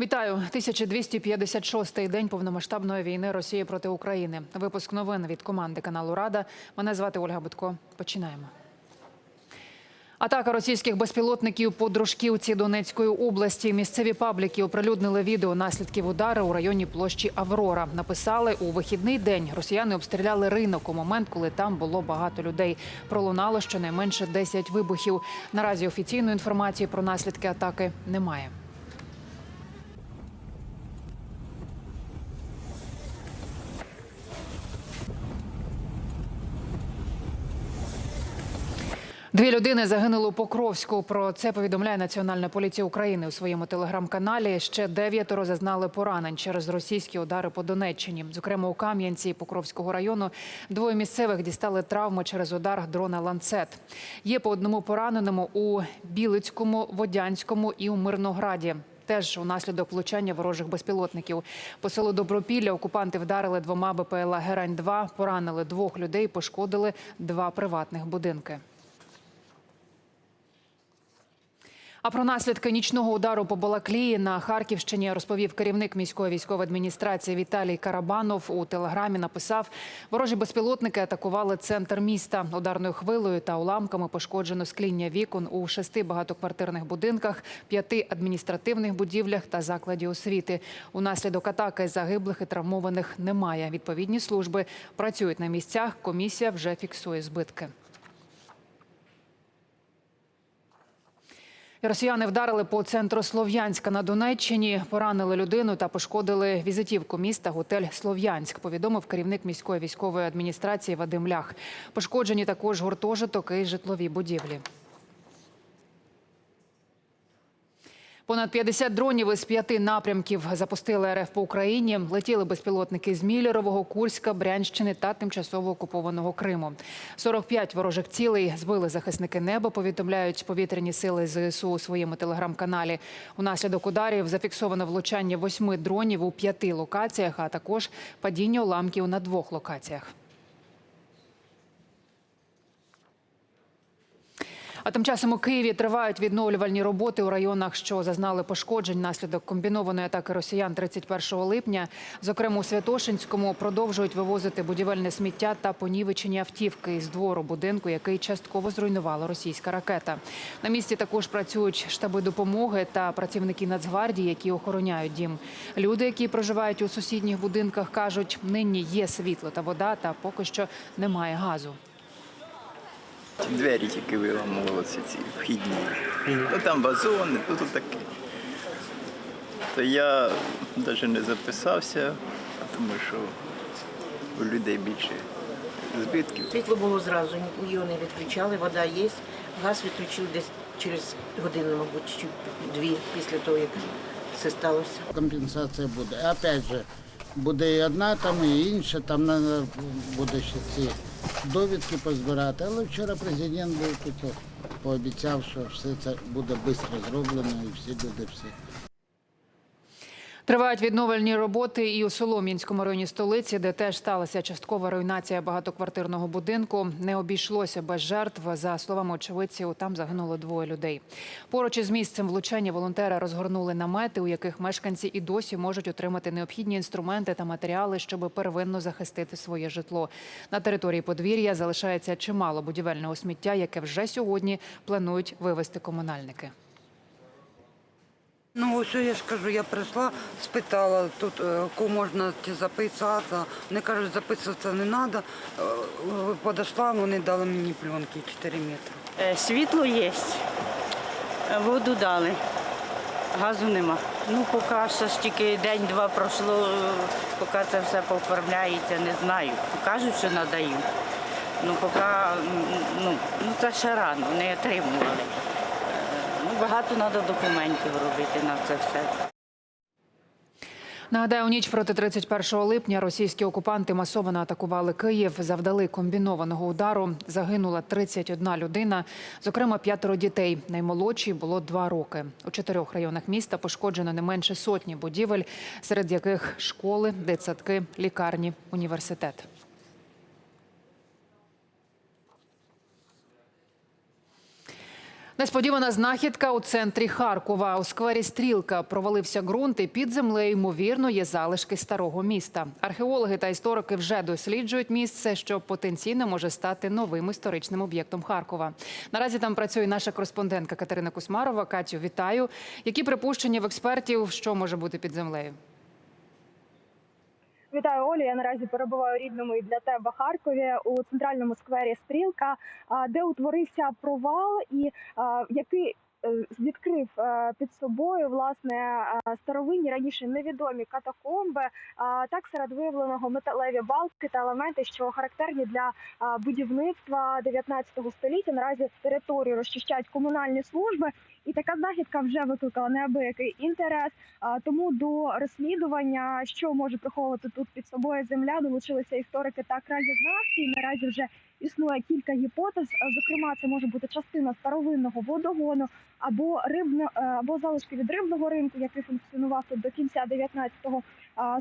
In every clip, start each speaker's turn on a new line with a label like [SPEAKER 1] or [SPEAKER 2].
[SPEAKER 1] Вітаю 1256-й день повномасштабної війни Росії проти України. Випуск новин від команди каналу Рада. Мене звати Ольга Будко. Починаємо. Атака російських безпілотників по Дружківці Донецької області. Місцеві пабліки оприлюднили відео наслідків удару у районі площі Аврора. Написали у вихідний день. Росіяни обстріляли ринок у момент, коли там було багато людей. Пролунало щонайменше 10 вибухів. Наразі офіційної інформації про наслідки атаки немає. Дві людини загинули у Покровську. Про це повідомляє Національна поліція України у своєму телеграм-каналі. Ще дев'ятеро зазнали поранень через російські удари по Донеччині. Зокрема, у Кам'янці Покровського району двоє місцевих дістали травми через удар дрона ланцет. Є по одному пораненому у Білицькому, Водянському і у Мирнограді. Теж унаслідок влучання ворожих безпілотників по селу Добропілля окупанти вдарили двома БПЛА Герань 2 поранили двох людей, пошкодили два приватних будинки. А про наслідки нічного удару по Балаклії на Харківщині розповів керівник міської військової адміністрації Віталій Карабанов. У телеграмі написав, ворожі безпілотники атакували центр міста ударною хвилею та уламками пошкоджено скління вікон у шести багатоквартирних будинках, п'яти адміністративних будівлях та закладі освіти. Унаслідок атаки загиблих і травмованих немає. Відповідні служби працюють на місцях. Комісія вже фіксує збитки. Росіяни вдарили по центру Слов'янська на Донеччині, поранили людину та пошкодили візитівку міста готель Слов'янськ. Повідомив керівник міської військової адміністрації Вадим Лях. Пошкоджені також гуртожиток і житлові будівлі. Понад 50 дронів із п'яти напрямків запустили РФ по Україні. Летіли безпілотники з Міллерового, Курська, Брянщини та тимчасово окупованого Криму. 45 ворожих цілей збили захисники неба. Повідомляють повітряні сили ЗСУ у своєму телеграм-каналі. Унаслідок ударів зафіксовано влучання восьми дронів у п'яти локаціях, а також падіння уламків на двох локаціях. А тим часом у Києві тривають відновлювальні роботи у районах, що зазнали пошкоджень наслідок комбінованої атаки росіян 31 липня. Зокрема, у Святошинському продовжують вивозити будівельне сміття та понівечені автівки із двору будинку, який частково зруйнувала російська ракета. На місці також працюють штаби допомоги та працівники Нацгвардії, які охороняють дім. Люди, які проживають у сусідніх будинках, кажуть, нині є світло та вода, та поки що немає газу.
[SPEAKER 2] Двері тільки виламували ці ці вхідні. То там вазони, то тут таке. То я навіть не записався, тому що у людей більше збитків.
[SPEAKER 3] Світло було зразу, його не відключали, вода є. Газ відключили десь через годину, мабуть, чи дві після того, як це сталося.
[SPEAKER 4] компенсація буде. Опять же, буде і одна, там і інша, там буде ще ці довідки позбирати. Але вчора президент був тут, пообіцяв, що все це буде швидко зроблено і всі люди всі.
[SPEAKER 1] Тривають відновлені роботи і у Солом'янському районі столиці, де теж сталася часткова руйнація багатоквартирного будинку. Не обійшлося без жертв. За словами очевидців, там загинуло двоє людей. Поруч із місцем влучання волонтери розгорнули намети, у яких мешканці і досі можуть отримати необхідні інструменти та матеріали, щоб первинно захистити своє житло. На території подвір'я залишається чимало будівельного сміття, яке вже сьогодні планують вивезти комунальники.
[SPEAKER 5] Ну, ось я ж кажу, я прийшла, спитала тут, е, кому можна ті записатися. Вони кажуть, записуватися не треба. Подошла, вони дали мені пленки 4 метри.
[SPEAKER 6] Е, Світло є, воду дали, газу нема. Ну, поки що ж тільки день-два пройшло, е, поки це все пооформляється, не знаю. Кажуть, що надають. Ну, поки ну, ну, це ще рано, не отримували. Багато треба документів робити на це все.
[SPEAKER 1] Нагадаю, у ніч проти 31 липня російські окупанти масово атакували Київ, завдали комбінованого удару. Загинула 31 людина, зокрема п'ятеро дітей. Наймолодшій було два роки. У чотирьох районах міста пошкоджено не менше сотні будівель, серед яких школи, дитсадки, лікарні, університет. Несподівана знахідка у центрі Харкова. У сквері Стрілка провалився ґрунт і під землею, ймовірно, є залишки старого міста. Археологи та історики вже досліджують місце, що потенційно може стати новим історичним об'єктом Харкова. Наразі там працює наша кореспондентка Катерина Кусмарова. Катю, вітаю. Які припущення в експертів, що може бути під землею?
[SPEAKER 7] Вітаю, Олі. Я наразі перебуваю рідному і для тебе Харкові у центральному сквері Стрілка, де утворився провал, і який відкрив е, під собою власне е, старовинні раніше невідомі катакомби. Так серед виявленого металеві балки та елементи, що характерні для будівництва 19 століття. Наразі територію розчищають комунальні служби. І така знахідка вже викликала неабиякий інтерес. Тому до розслідування, що може приховувати тут під собою земля, долучилися історики та краєзнавці. Наразі вже існує кілька гіпотез. Зокрема, це може бути частина старовинного водогону або рибно е, або залишки від рибного ринку, який функціонував тут до кінця 19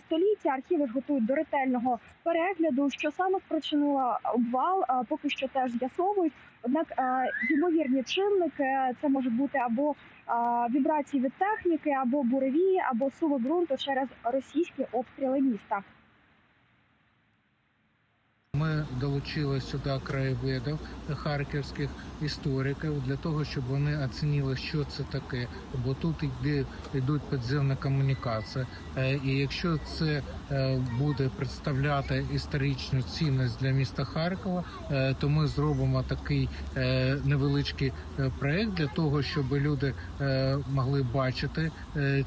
[SPEAKER 7] століття. Архіви готують до ретельного перегляду. Що саме спричинило обвал, поки що теж з'ясовують. Однак е, ймовірні чинники це може бути або вібрації від техніки, або буревії, або суви ґрунту через російські обстріли міста.
[SPEAKER 8] Ми долучили сюди краєвидів харківських істориків для того, щоб вони оцінили, що це таке. Бо тут йде йдуть підземна комунікація. Е, І якщо це е, буде представляти історичну цінність для міста Харкова, е, то ми зробимо такий невеличкий проект для того, щоб люди могли бачити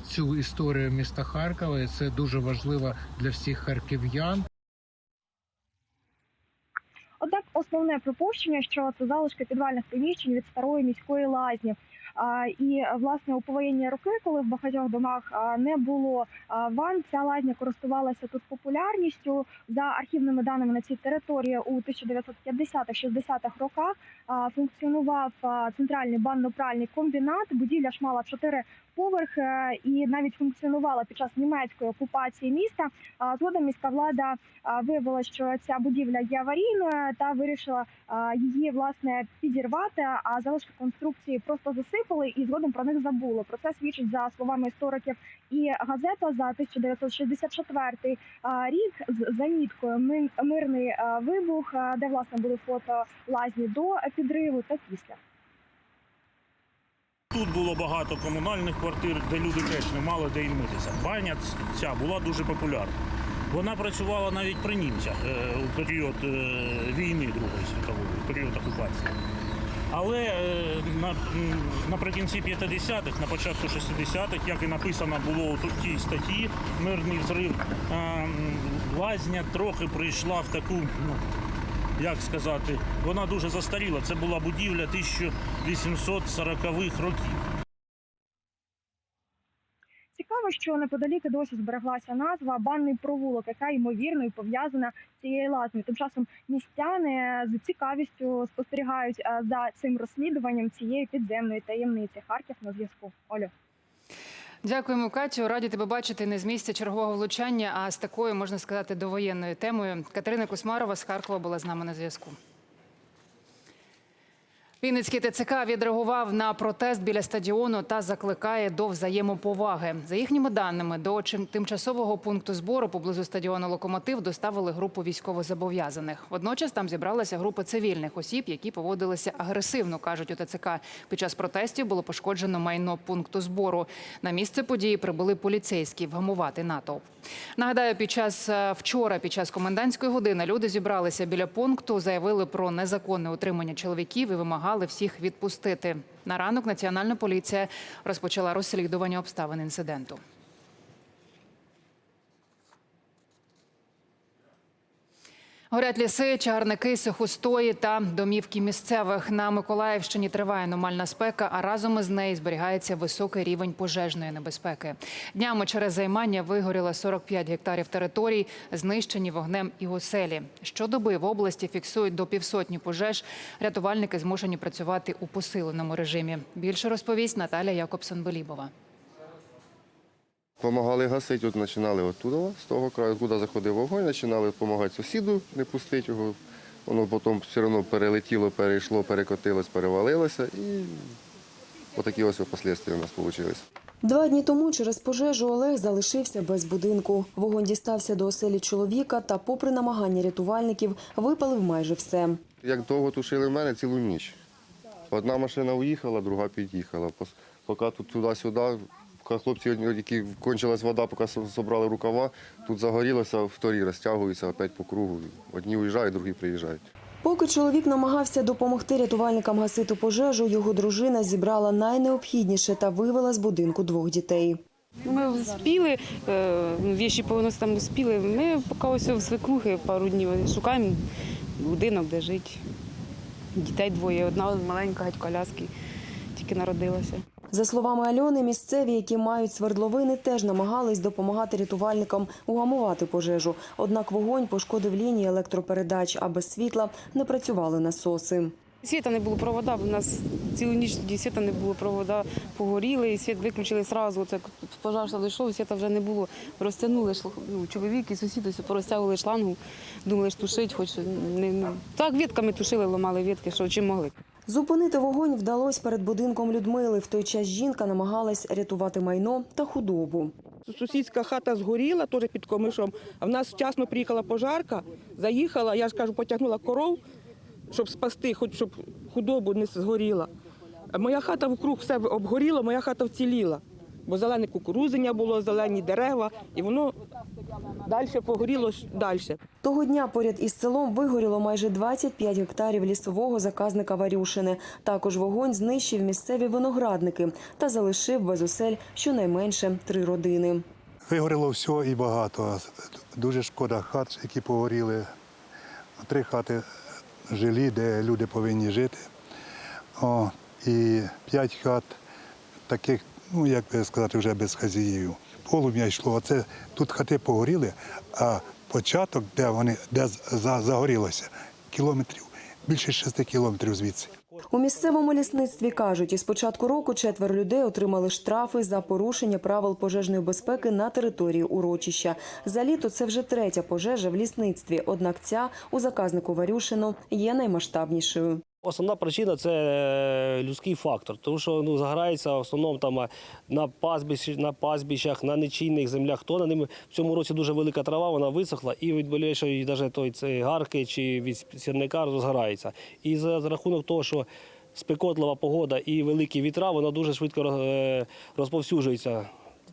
[SPEAKER 8] цю історію міста Харкова. І це дуже важливо для всіх харків'ян.
[SPEAKER 7] Однак основне припущення, що це залишки підвальних приміщень від старої міської лазні. І власне у повоєнні роки, коли в багатьох домах не було а, ванн, ця лазня користувалася тут популярністю. За архівними даними на цій території у 1950-60-х роках функціонував центральний банно-пральний комбінат. Будівля ж мала чотири поверхи і навіть функціонувала під час німецької окупації міста. Згодом міська влада виявила, що ця будівля є аварійною та вирішила її власне підірвати. А залишки конструкції просто засипали і згодом про них забуло. Про це свідчить за словами істориків і газета за 1964 а, рік з заміткою мирний вибух, де власне були фото лазні до підриву та після.
[SPEAKER 9] Тут було багато комунальних квартир, де люди теж не мали де й митися. Баня ця була дуже популярна. Вона працювала навіть при німцях е, у період е, війни Другої світової, у період окупації. Але е, на, наприкінці 50-х, на початку 60-х, як і написано було у тій статті Мирний зрив, е, лазня трохи прийшла в таку, ну, як сказати, вона дуже застаріла. Це була будівля 1840-х років.
[SPEAKER 7] Цікаво, що неподалік досі збереглася назва банний провулок, яка ймовірно і пов'язана з цією лазнею. Тим часом містяни з цікавістю спостерігають е, за цим розслідуванням цієї підземної таємниці. Харків на зв'язку. Олю.
[SPEAKER 1] Дякуємо, Катю. Раді тебе бачити не з місця чергового влучання, а з такою, можна сказати, довоєнною темою. Катерина Кусмарова з Харкова була з нами на зв'язку. Вінницький ТЦК відреагував на протест біля стадіону та закликає до взаємоповаги. За їхніми даними, до тимчасового пункту збору поблизу стадіону Локомотив доставили групу військовозобов'язаних. Водночас там зібралася група цивільних осіб, які поводилися агресивно, кажуть у ТЦК. Під час протестів було пошкоджено майно пункту збору. На місце події прибули поліцейські вгамувати натовп. Нагадаю, під час е, вчора, під час комендантської години, люди зібралися біля пункту, заявили про незаконне утримання чоловіків і вимагали всіх відпустити. На ранок Національна поліція розпочала розслідування обставин інциденту. Горять ліси, чагарники, сухостої та домівки місцевих. На Миколаївщині триває аномальна спека, а разом із нею зберігається високий рівень пожежної небезпеки. Днями через займання вигоріло 45 гектарів територій, знищені вогнем і оселі. Щодоби в області фіксують до півсотні пожеж. Рятувальники змушені працювати у посиленому режимі. Більше розповість Наталя Якобсон-Белібова.
[SPEAKER 10] Помагали гасити, от починали оттуда, з того краю, куди заходив вогонь, починали допомагати сусіду, не пустити його. Воно потім все одно перелетіло, перейшло, перекотилось, перевалилося і Отакі ось послідствия у нас вийшли.
[SPEAKER 11] Два дні тому через пожежу Олег залишився без будинку. Вогонь дістався до оселі чоловіка та, попри намагання рятувальників, випалив майже все.
[SPEAKER 10] Як довго тушили в мене цілу ніч. Одна машина уїхала, друга під'їхала. Поки тут туди-сюди, хлопці, які кончилась вода, поки собрали рукава, тут загорілося, вторі розтягуються опять по кругу. Одні уїжджають, другі приїжджають.
[SPEAKER 11] Поки чоловік намагався допомогти рятувальникам гасити пожежу, його дружина зібрала найнеобхідніше та вивела з будинку двох дітей.
[SPEAKER 12] Ми успіли, е, віші повністю там успіли. Ми поки ось в свекрухи пару днів шукаємо будинок, де жити. Дітей двоє, одна маленька геть коляски, тільки народилася.
[SPEAKER 11] За словами Альони, місцеві, які мають свердловини, теж намагались допомагати рятувальникам угамувати пожежу. Однак вогонь пошкодив лінії електропередач, а без світла не працювали насоси.
[SPEAKER 12] Світа не було провода, бо у нас цілу ніч тоді світа не було, провода погоріли, і світ виключили одразу. Це пожар дійшов, світа вже не було. Розтягнули ну, чоловік і сусіди порозтягували шлангу, думали, що тушить, хоч не, не. Так, ветками тушили, ламали ветки, що чим могли.
[SPEAKER 11] Зупинити вогонь вдалося перед будинком Людмили. В той час жінка намагалась рятувати майно та худобу.
[SPEAKER 13] Сусідська хата згоріла, теж під комишом. А в нас вчасно приїхала пожарка, заїхала, я ж кажу, потягнула коров, щоб спасти, хоч щоб худобу не згоріла. Моя хата вкруг все обгоріло, моя хата вціліла. Бо зелене кукурузення було, зелені дерева, і воно далі погоріло далі.
[SPEAKER 11] Того дня поряд із селом вигоріло майже 25 гектарів лісового заказника Варюшини. Також вогонь знищив місцеві виноградники та залишив без осель щонайменше три родини.
[SPEAKER 14] Вигоріло все і багато. Дуже шкода хат, які погоріли. Три хати жилі, де люди повинні жити. О, і п'ять хат таких, ну як би сказати, вже без хазяїв. Полум'я йшло. Оце тут хати погоріли, а початок, де вони де за- загорілося, кілометрів, більше шести кілометрів звідси.
[SPEAKER 11] У місцевому лісництві кажуть, із початку року четверо людей отримали штрафи за порушення правил пожежної безпеки на території урочища. За літо це вже третя пожежа в лісництві. Однак ця у заказнику Варюшино є наймасштабнішою.
[SPEAKER 15] Основна причина це е, людський фактор, тому що ну, загорається в основному там е, на пастбищ, на пастбищах, на нечійних землях. То на ними в цьому році дуже велика трава, вона висохла, і від болячої навіть той гарки чи від сірника розгорається. І за, за рахунок того, що спекотлива погода і великі вітра, вона дуже швидко е, розповсюджується.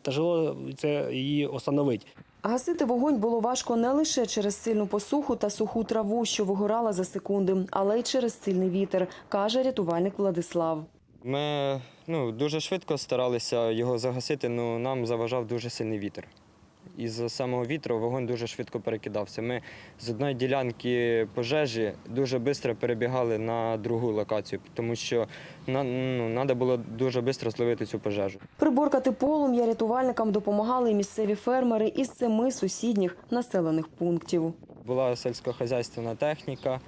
[SPEAKER 15] Тяжело це її остановити.
[SPEAKER 11] Гасити вогонь було важко не лише через сильну посуху та суху траву, що вигорала за секунди, але й через сильний вітер, каже рятувальник Владислав.
[SPEAKER 16] Ми ну, дуже швидко старалися його загасити, але нам заважав дуже сильний вітер. Із самого вітру вогонь дуже швидко перекидався. Ми з одної ділянки пожежі дуже швидко перебігали на другу локацію, тому що на, ну, треба було дуже швидко зловити цю пожежу.
[SPEAKER 11] Приборкати полум'я рятувальникам допомагали місцеві фермери із семи сусідніх населених пунктів.
[SPEAKER 16] Була сільськохозяйственна техніка,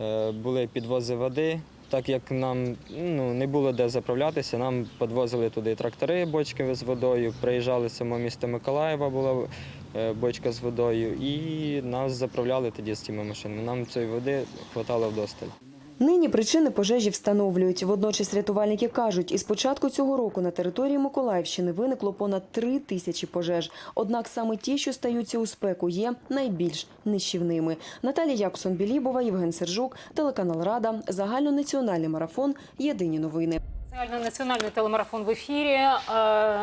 [SPEAKER 16] е, були підвози води. Так як нам ну, не було де заправлятися, нам підвозили туди трактори, бочки з водою. Приїжджали з місто Миколаєва, була е, бочка з водою, і нас заправляли тоді з цими машинами. Нам цієї води вистачало вдосталь.
[SPEAKER 11] Нині причини пожежі встановлюють. Водночас рятувальники кажуть, із початку цього року на території Миколаївщини виникло понад три тисячі пожеж. Однак саме ті, що стаються у спеку, є найбільш нищівними. Наталія Яксон Білібова, Євген Сержук, телеканал Рада, загальнонаціональний марафон. Єдині новини.
[SPEAKER 17] Загальнонаціональний телемарафон в ефірі. Е,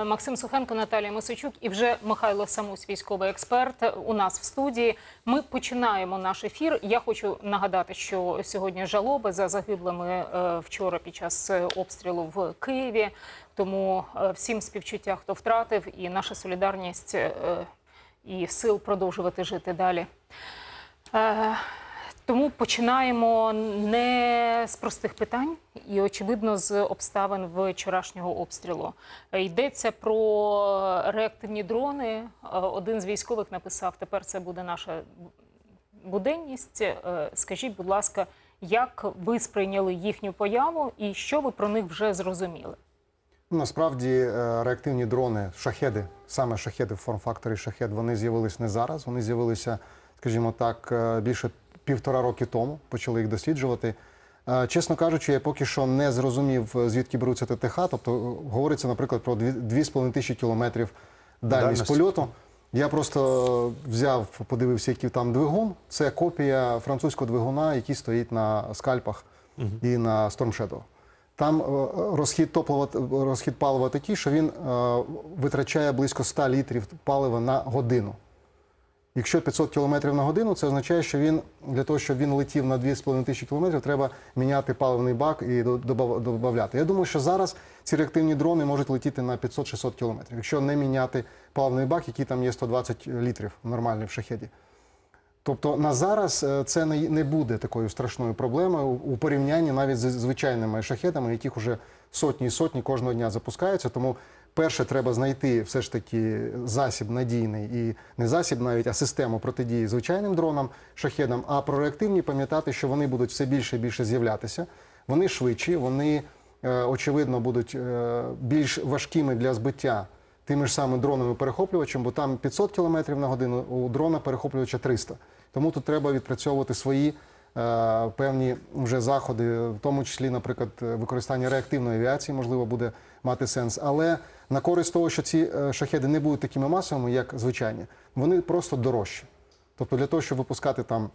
[SPEAKER 17] Максим Сухенко, Наталія Мосичук і вже Михайло Самусь, військовий експерт, у нас в студії. Ми починаємо наш ефір. Я хочу нагадати, що сьогодні жалоби за загиблими е, вчора під час е, обстрілу в Києві. Тому всім співчуття, хто втратив, і наша солідарність і сил продовжувати жити далі. Тому починаємо не з простих питань і, очевидно, з обставин вчорашнього обстрілу. Е, Йдеться про реактивні дрони. Е, Один з військових написав: тепер це буде наша буденність. Е, Скажіть, будь ласка, як ви сприйняли їхню появу і що ви про них вже зрозуміли?
[SPEAKER 18] Ну, Насправді реактивні дрони, шахеди, саме шахеди в форм-факторі шахед, вони з'явились не зараз. Вони з'явилися, скажімо так, більше півтора роки тому. Почали їх досліджувати. Е, Чесно кажучи, я поки що не зрозумів, е, звідки беруться ТТХ. Тобто е, говориться, наприклад, про 2,5 тисячі кілометрів дальність польоту. Я просто взяв, подивився, який там двигун. Це копія французького двигуна, який стоїть на скальпах і на Storm Shadow. Там розхід топлива, розхід палива такий, що він витрачає близько 100 літрів палива на годину. Якщо 500 км на годину, це означає, що він для того, щоб він летів на 2,5 тисячі кілометрів, треба міняти паливний бак і до- додавати. Я думаю, що зараз ці реактивні дрони можуть летіти на 500-600 кілометрів, якщо не міняти паливний бак, який там є 120 літрів нормальний в шахеді. Тобто на зараз е, це не, буде такою страшною проблемою у- порівнянні навіть з звичайними шахедами, яких уже сотні і сотні кожного дня запускаються. Тому перше треба знайти все ж таки засіб надійний і не засіб навіть, а систему протидії звичайним дронам, шахедам. А про реактивні пам'ятати, що вони будуть все більше і більше з'являтися. Вони швидші, вони е, очевидно будуть е, більш важкими для збиття тими ж самими дронами перехоплювачем, бо там 500 км на годину, у дрона перехоплювача 300. Тому тут треба відпрацьовувати свої е, певні вже заходи, в тому числі, наприклад, використання реактивної авіації, можливо, буде мати сенс. Але на користь того, що ці е, шахеди не будуть такими масовими, як звичайні, вони просто дорожчі. Тобто для того, щоб випускати там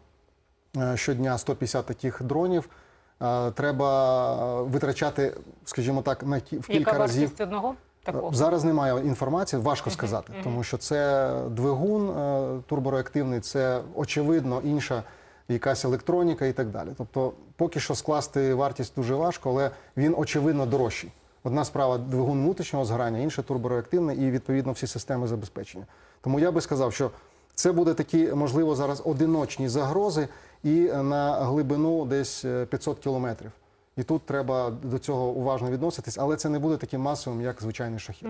[SPEAKER 18] е, щодня 150 таких дронів, е, треба витрачати, скажімо так, на в кілька
[SPEAKER 17] Яка
[SPEAKER 18] разів.
[SPEAKER 17] одного такого?
[SPEAKER 18] Зараз немає інформації, важко сказати, тому що це двигун турбореактивний, це очевидно інша якась електроніка і так далі. Тобто, поки що скласти вартість дуже важко, але він очевидно дорожчий. Одна справа двигун внутрішнього згорання, інша турбореактивне і відповідно всі системи забезпечення. Тому я би сказав, що це буде такі, можливо, зараз одиночні загрози і на глибину десь е, 500 кілометрів. І тут треба до цього уважно відноситись, але це не буде таким масовим, як звичайний шахід.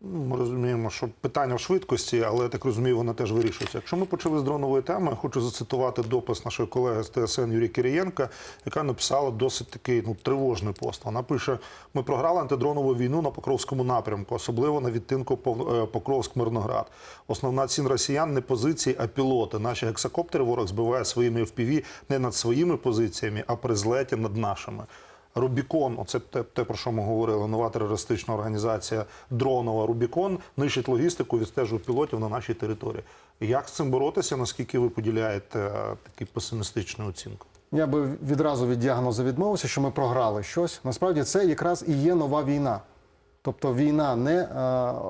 [SPEAKER 19] Ну, Ми розуміємо, що питання в швидкості, але я так розумію, воно теж вирішується. Якщо ми почали з дронової теми, я хочу зацитувати допис нашої колеги з ТСН Юрії Кирієнка, яка написала досить такий ну, тривожний пост. Вона пише: ми програли антидронову війну на Покровському напрямку, особливо на відтинку е, Покровськ-Мирноград. Основна цін росіян не позиції, а пілоти. Наші гексакоптери ворог збиває своїми FPV не над своїми позиціями, а при злеті над нашими. Рубікон, оце те, те, про що ми говорили, нова терористична організація дронова Рубікон нищить логістику, відстежує пілотів на нашій території. Як з цим боротися? Наскільки ви поділяєте е, таку песимістичну оцінку?
[SPEAKER 18] Я би відразу від діагнозу відмовився, що ми програли щось. Насправді це якраз і є нова війна. Тобто війна не е,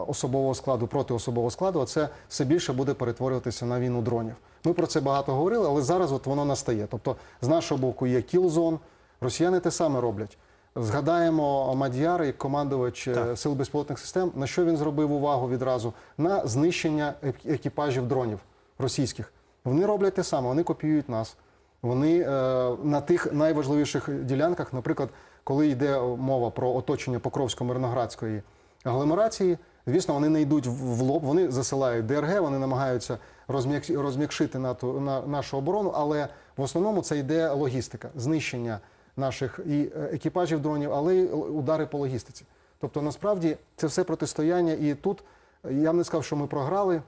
[SPEAKER 18] особового складу проти особового складу, а це все більше буде перетворюватися на війну дронів. Ми про це багато говорили, але зараз от воно настає. Тобто, з нашого боку є кілзон, росіяни те саме роблять. Згадаємо Мадяр, як командувач е, сил безпілотних систем, на що він зробив увагу відразу на знищення екіпажів дронів російських. Вони роблять те саме, вони копіюють нас. Вони е, на тих найважливіших ділянках, наприклад, коли йде мова про оточення Покровсько-Мирноградської агломерації, звісно, вони не йдуть в лоб, вони засилають ДРГ, вони намагаються розм'як- розм'якшити нашу оборону, але в основному це йде логістика, знищення наших і е, екіпажів дронів, але й удари по логістиці. Тобто, насправді, це все протистояння, і тут е, я б не сказав, що ми програли.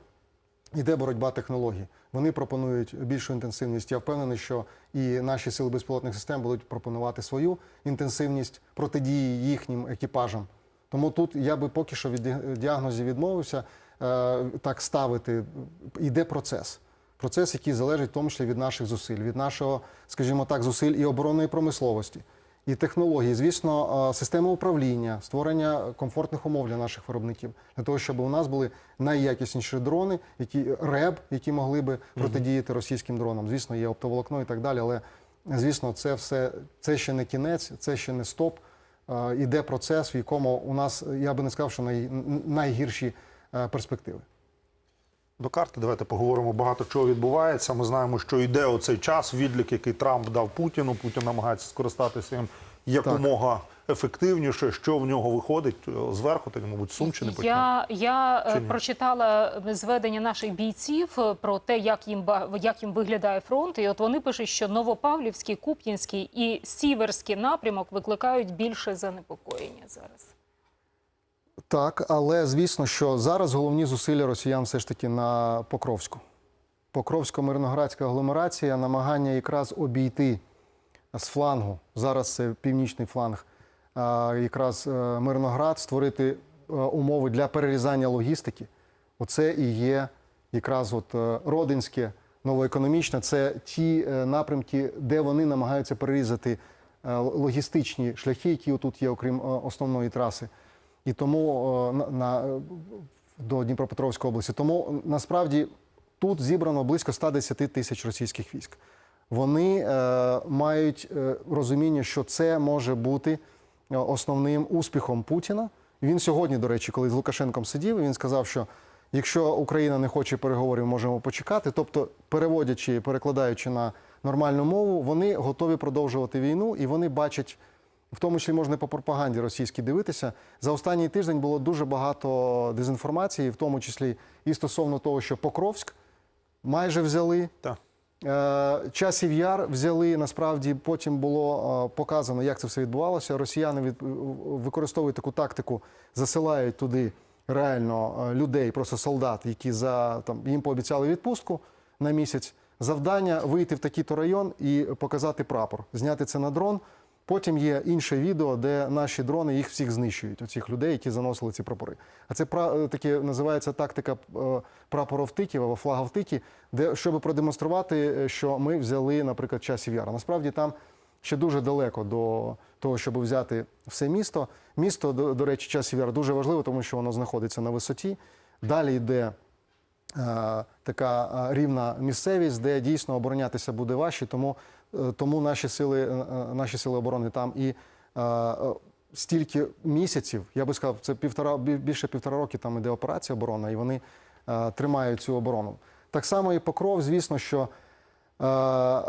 [SPEAKER 18] Іде боротьба технологій. Вони пропонують більшу інтенсивність. Я впевнений, що і наші сили безпілотних систем будуть пропонувати свою інтенсивність протидії їхнім екіпажам. Тому тут я би поки що від діагнозів відмовився е, так ставити. Іде процес. Процес, який залежить в тому числі від наших зусиль, від нашого, скажімо так, зусиль і оборонної промисловості, і технології. Звісно, система управління, створення комфортних умов для наших виробників, для того, щоб у нас були найякісніші дрони, які РЕБ, які могли би протидіяти російським дронам. Звісно, є оптоволокно і так далі. Але звісно, це все це ще не кінець, це ще не стоп. Іде процес, в якому у нас я би не сказав, що най, найгірші е, перспективи.
[SPEAKER 19] До карти давайте поговоримо багато чого відбувається. Ми знаємо, що йде оцей час, відлік, який Трамп дав Путіну. Путін намагається скористатися їм якомога ефективніше. Що в нього виходить е, зверху, тоді, мабуть, Сумщини почне.
[SPEAKER 17] Я, я е,
[SPEAKER 19] Чи
[SPEAKER 17] прочитала зведення наших бійців е, про те, як їм як їм виглядає фронт. І от вони пишуть, що Новопавлівський, Куп'янський і Сіверський напрямок викликають більше занепокоєння зараз.
[SPEAKER 18] Так, але звісно, що зараз головні зусилля росіян все ж таки на Покровську. Покровсько-мирноградська агломерація, намагання якраз обійти з флангу, зараз це північний фланг, якраз е, Мирноград, створити е, умови для перерізання логістики. Оце і є якраз от е, Родинське, новоекономічне, це ті напрямки, де вони намагаються перерізати логістичні шляхи, які тут є, окрім основної траси. І тому на, на, до Дніпропетровської області. Тому насправді тут зібрано близько 110 тисяч російських військ. Вони е, мають е, розуміння, що це може бути е, основним успіхом Путіна. Він сьогодні, до речі, коли з Лукашенком сидів, він сказав, що якщо Україна не хоче переговорів, можемо почекати. Тобто, переводячи, перекладаючи на нормальну мову, вони готові продовжувати війну і вони бачать. В тому числі можна по пропаганді російській дивитися. За останній тиждень було дуже багато дезінформації, в тому числі і стосовно того, що Покровськ майже взяли.
[SPEAKER 19] Так.
[SPEAKER 18] Е, Часів яр взяли. Насправді потім було е, показано, як це все відбувалося. Росіяни від, використовують таку тактику, засилають туди реально е, людей, просто солдат, які за там їм пообіцяли відпустку на місяць. Завдання вийти в такий-то район і показати прапор, зняти це на дрон. Потім є інше відео, де наші дрони їх всіх знищують, оцих людей, які заносили ці прапори. А це пра- таке називається тактика е, прапоровтиків або флаговтики, де щоб продемонструвати, е, що ми взяли, наприклад, часів яра. Насправді там ще дуже далеко до того, щоб взяти все місто. Місто, до, до речі, часів яр дуже важливо, тому що воно знаходиться на висоті. Далі йде е, така е, рівна місцевість, де дійсно оборонятися буде важче, тому, е, тому наші, сили, е, е, наші сили оборони там і е, е, стільки місяців, я би сказав, це півтора, більше півтора роки там іде операція оборона, і вони е, тримають цю оборону. Так само і Покров, звісно, що е,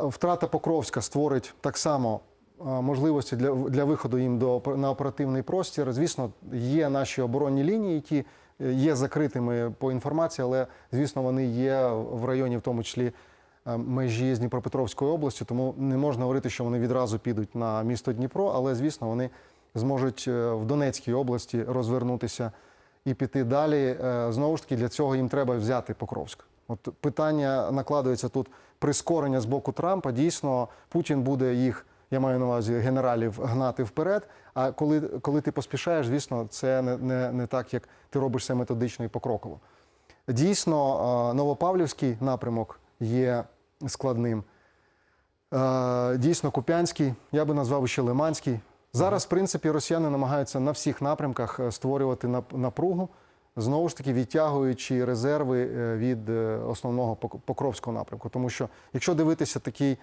[SPEAKER 18] втрата Покровська створить так само е, можливості для, для виходу їм до, на оперативний простір. Звісно, є наші оборонні лінії, які е, є закритими по інформації, але звісно, вони є в районі, в тому числі е, межі з Дніпропетровською областю, тому не можна говорити, що вони відразу підуть на місто Дніпро, але звісно, вони зможуть е, в Донецькій області розвернутися і піти далі. Е, Знову ж таки, для цього їм треба взяти Покровськ. От питання накладується тут прискорення з боку Трампа. Дійсно, Путін буде їх, я маю на увазі генералів, гнати вперед. А коли, коли ти поспішаєш, звісно, це не, не, не так, як ти робиш це методично і покроково. Дійсно, е, Новопавлівський напрямок є складним. Е, Дійсно, Куп'янський, я би назвав ще Лиманський. Зараз, в принципі, росіяни намагаються на всіх напрямках е, створювати напругу, знову ж таки відтягуючи резерви е, від основного Покровського напрямку. Тому що, якщо дивитися такі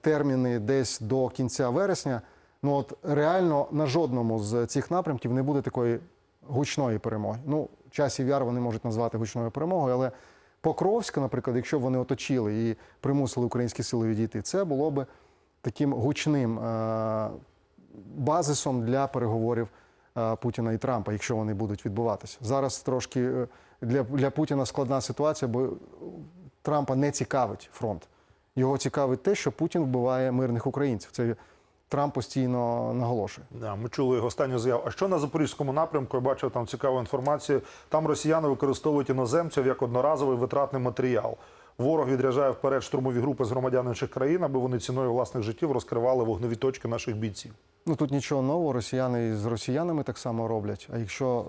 [SPEAKER 18] терміни десь до кінця вересня, ну от реально на жодному з цих напрямків не буде такої гучної перемоги. Ну, часів яр вони можуть назвати гучною перемогою, але Покровська, наприклад, якщо б вони оточили і примусили українські сили відійти, це було би таким гучним е, базисом для переговорів е, Путіна і Трампа, якщо вони будуть відбуватися. Зараз трошки е, для, для Путіна складна ситуація, бо Трампа не цікавить фронт. Його цікавить те, що Путін вбиває мирних українців. Це Трамп постійно наголошує.
[SPEAKER 19] Да, ми чули його останню заяву. А що на запорізькому напрямку? Я бачив там цікаву інформацію. Там росіяни використовують іноземців як одноразовий витратний матеріал. Ворог відряджає вперед штурмові групи з громадян інших країн, аби вони ціною власних життів розкривали вогневі точки наших бійців.
[SPEAKER 18] Ну тут нічого нового. Росіяни з росіянами так само роблять. А якщо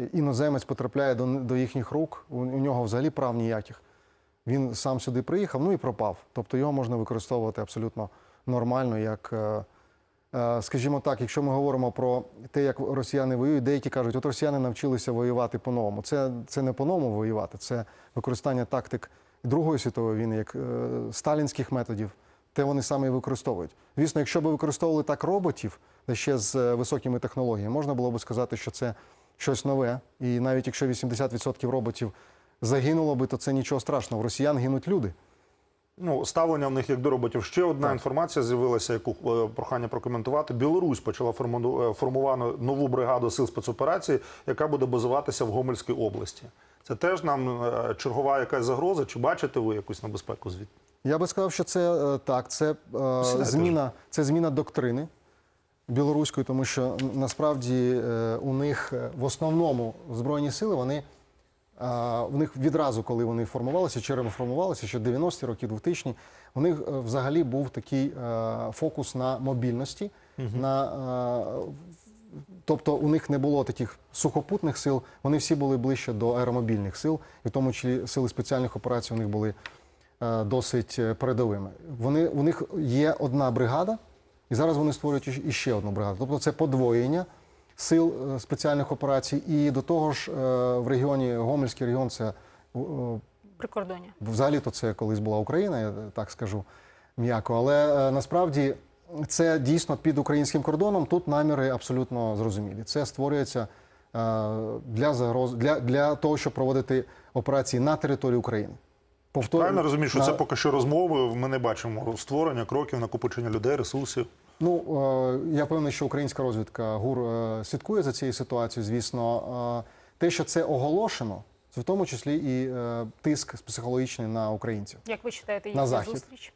[SPEAKER 18] е, іноземець потрапляє до, до їхніх рук, у, у нього взагалі прав ніяких. Він сам сюди приїхав, ну і пропав. Тобто його можна використовувати абсолютно нормально, як, е, е, скажімо так, якщо ми говоримо про те, як росіяни воюють, деякі кажуть, от росіяни навчилися воювати по-новому. Це, це не по-новому воювати, це використання тактик Другої світової війни, як е, сталінських методів. Те вони саме і використовують. Звісно, якщо б використовували так роботів, та ще з високими технологіями, можна було б сказати, що це щось нове. І навіть якщо 80% роботів загинуло би, то це нічого страшного. В росіян гинуть люди.
[SPEAKER 19] Ну, ставлення в них як до роботів. Ще одна інформація з'явилася, яку е, прохання прокоментувати. Білорусь почала е, формувати нову бригаду сил спецоперацій, яка буде базуватися в Гомельській області. Це теж нам е, чергова якась загроза. Чи бачите ви якусь небезпеку звідти?
[SPEAKER 18] Я би сказав, що це так, це е, зміна, це зміна доктрини білоруської, тому що насправді е, у них в основному збройні сили вони В них відразу, коли вони формувалися, чи реформувалися, ще 90-ті роки, 2000-ні, у них е, взагалі був такий е, фокус на мобільності, на, е, тобто у них не було таких сухопутних сил, вони всі були ближче до аеромобільних сил, і в тому числі сили спеціальних операцій у них були досить передовими. Вони, у них є одна бригада, і зараз вони створюють іще одну бригаду. Тобто це подвоєння сил е, спеціальних операцій. І до того ж, е, в регіоні Гомельський регіон це е,
[SPEAKER 17] Прикордоння.
[SPEAKER 18] Взагалі-то це колись була Україна, я так скажу м'яко. Але насправді це дійсно під українським кордоном. Тут наміри абсолютно зрозумілі. Це створюється для загроз для, для того, щоб проводити операції на території України. Повторюю,
[SPEAKER 19] Правильно розумію, що
[SPEAKER 18] на-
[SPEAKER 19] це поки що розмови. Ми не бачимо створення кроків, накопичення людей, ресурсів.
[SPEAKER 18] Ну е, я певний, що українська розвідка ГУР е, слідкує за цією ситуацією. Звісно, Е, те, що це оголошено, це в тому числі і тиск психологічний на українців.
[SPEAKER 17] Як ви читаєте
[SPEAKER 18] На захід.
[SPEAKER 17] зустріч?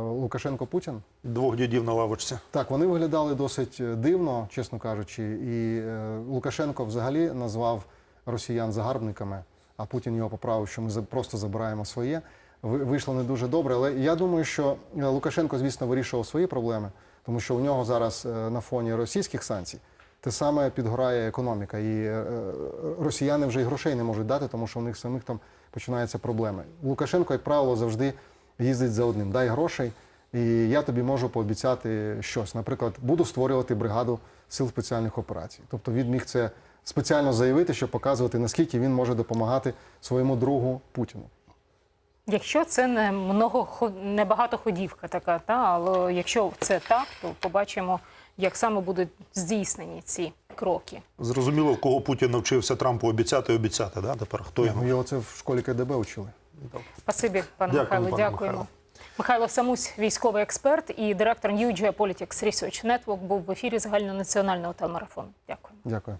[SPEAKER 18] Лукашенко Путін.
[SPEAKER 19] Двох дідів на лавочці.
[SPEAKER 18] Так, вони виглядали досить дивно, чесно кажучи. І Лукашенко взагалі назвав росіян загарбниками, а Путін його поправив, що ми за- просто забираємо своє. Ви- Вийшло не дуже добре. Але я думаю, що е, Лукашенко, звісно, вирішував свої проблеми, тому що у нього зараз е, на фоні російських санкцій те саме підгорає економіка. І е, росіяни вже й грошей не можуть дати, тому що у них самих там починаються проблеми. Лукашенко, як правило, завжди їздить за одним: дай грошей. І я тобі можу пообіцяти щось. Наприклад, буду створювати бригаду сил спеціальних операцій. Тобто він міг це спеціально заявити, щоб показувати, наскільки він може допомагати своєму другу Путіну.
[SPEAKER 17] Якщо це не много не багатоходівка така, та але якщо це так, то побачимо, як саме будуть здійснені ці кроки.
[SPEAKER 19] Зрозуміло, в кого Путін навчився Трампу обіцяти і обіцяти. Да? Тепер хто йому?
[SPEAKER 18] Ну, Його це в школі КДБ учили.
[SPEAKER 17] Спасибі, пане
[SPEAKER 19] Дякую,
[SPEAKER 17] Михайло.
[SPEAKER 19] пане
[SPEAKER 17] Дякуємо.
[SPEAKER 19] Михайло.
[SPEAKER 17] Михайло Самусь, військовий експерт і директор New Geopolitics Research Network, був в ефірі загальнонаціонального телемарафону. Дякую.
[SPEAKER 18] Дякую.